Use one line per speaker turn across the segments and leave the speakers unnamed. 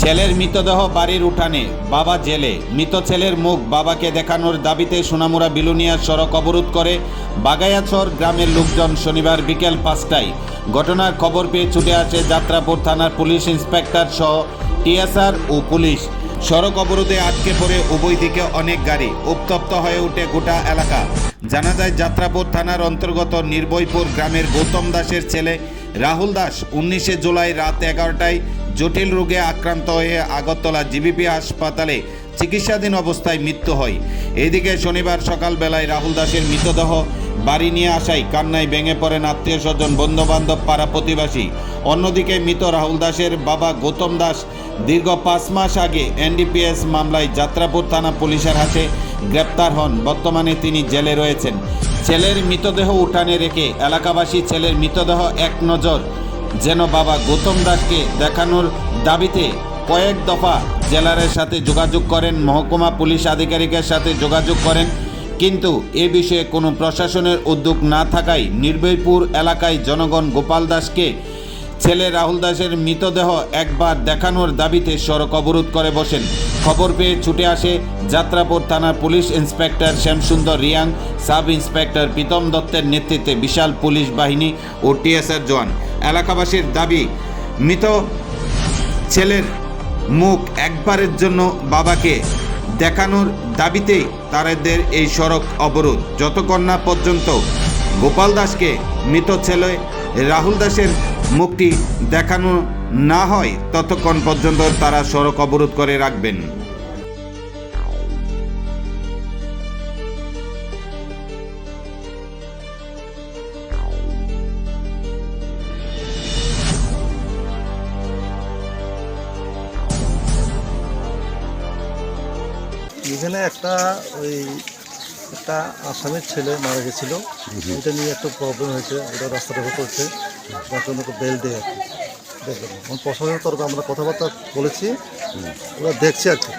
ছেলের মৃতদেহ বাড়ির উঠানে, বাবা জেলে। মৃত ছেলের মুখ বাবাকে দেখানোর দাবিতে সোনামুড়া বিলুনিয়া সড়ক অবরোধ করে বাগায়াছর গ্রামের লোকজন শনিবার বিকেল পাঁচটায়। ঘটনার খবর পেয়ে ছুটে আসে যাত্রাপুর থানার পুলিশ ইন্সপেক্টর সহ টিএসআর ও পুলিশ। সড়ক অবরোধে আটকে পড়ে উভয় দিকে অনেক গাড়ি, উত্তপ্ত হয়ে ওঠে গোটা এলাকা। জানা যায় যাত্রাপুর থানার অন্তর্গত নির্ভয়পুর গ্রামের গৌতম দাসের ছেলে রাহুল দাস উনিশে জুলাই রাত এগারোটায় জটিল রোগে আক্রান্ত হয়ে আগরতলা জিবিপি হাসপাতালে চিকিৎসাধীন অবস্থায় মৃত্যু হয়। এদিকে শনিবার সকালবেলায় রাহুল দাসের মৃতদেহ বাড়ি নিয়ে আসায় কান্নায় ভেঙে পড়েন আত্মীয় স্বজন, বন্ধুবান্ধব, পাড়া প্রতিবাসী অন্যদিকে মৃত রাহুল দাসের বাবা গৌতম দাস দীর্ঘ পাঁচ মাস আগে এনডিপিএস মামলায় যাত্রাপুর থানা পুলিশের হাতে গ্রেপ্তার হন। বর্তমানে তিনি জেলে রয়েছেন। ছেলের মৃতদেহ উঠানে রেখে এলাকাবাসী ছেলের মৃতদেহ এক নজর। যেন বাবা গৌতম দাসকে দেখানোর দাবিতে কয়েক দফা জেলারের সাথে যোগাযোগ করেন, মহকুমা পুলিশ আধিকারিকের সাথে যোগাযোগ করেন। কিন্তু এ বিষয়ে কোনো প্রশাসনের উদ্যোগ না থাকায় নির্ভয়পুর এলাকায় জনগণ গোপাল দাসকে ছেলে রাহুল দাসের মৃতদেহ একবার দেখানোর দাবিতে সড়ক অবরোধ করে বসেন। খবর পেয়ে ছুটে আসে যাত্রাপুর থানার police inspector Shyamsundar Reang, sub inspector Pritam দত্তের নেতৃত্বে বিশাল পুলিশ বাহিনী ও টিএসআর জওয়ান। এলাকাবাসীর দাবি, মৃত ছেলের মুখ একবারের জন্য বাবাকে দেখানোর দাবিতেই তাদের এই সড়ক অবরোধ। যতক্ষণ না পর্যন্ত গোপাল দাসকে মৃত ছেলে রাহুল দাসের মুখটি দেখানো না হয় ততক্ষণ পর্যন্ত তারা সড়ক অবরোধ করে রাখবেন।
এখানে একটা ওই একটা আসামের ছেলে মারা গেছিল। এটা নিয়ে একটা প্রবলেম হয়েছে ওটা রাস্তাটা করছে যার জন্য বেল দেয় আর কি দেখবেন প্রশাসনের তরফে আমরা কথাবার্তা বলেছি। ওরা দেখছে আর কি।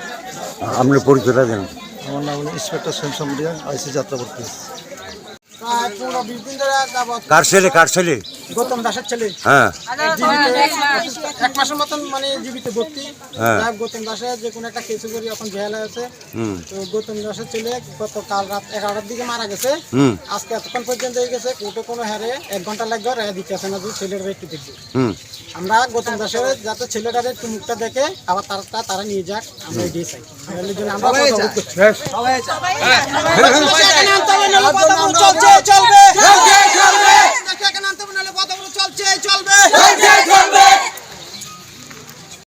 আপনি পরিচয়টা দেন।
আমার নাম হলো ইন্সপেক্টর শ্যামসাম রিয়াং আইসি
যাত্রা যাবৎ?
কার ছেলে কার ছেলে?
গৌতম দাসের ছেলে
হ্যাঁ
এক মাসের মতন মানে জীবিত ভর্তি
হ্যাঁ।
যাই হোক, গৌতম দাসের যে কোনো একটা কেসে করি এখন জেলে আছে তো গৌতম দাসের ছেলে গত কাল রাত এগারোটার দিকে মারা গেছে
হুম
আজকে এতক্ষণ পর্যন্ত হয়ে গেছে কোর্টে কোনো হারে এক ঘণ্টা লাগবে দিতে না যে ছেলের একটু দেখবে আমরা গৌতম দাসের যাতে ছেলেটা একটু মুখটা দেখে আবার তারা তারা নিয়ে যাক আমরা এগিয়ে চাই চলবে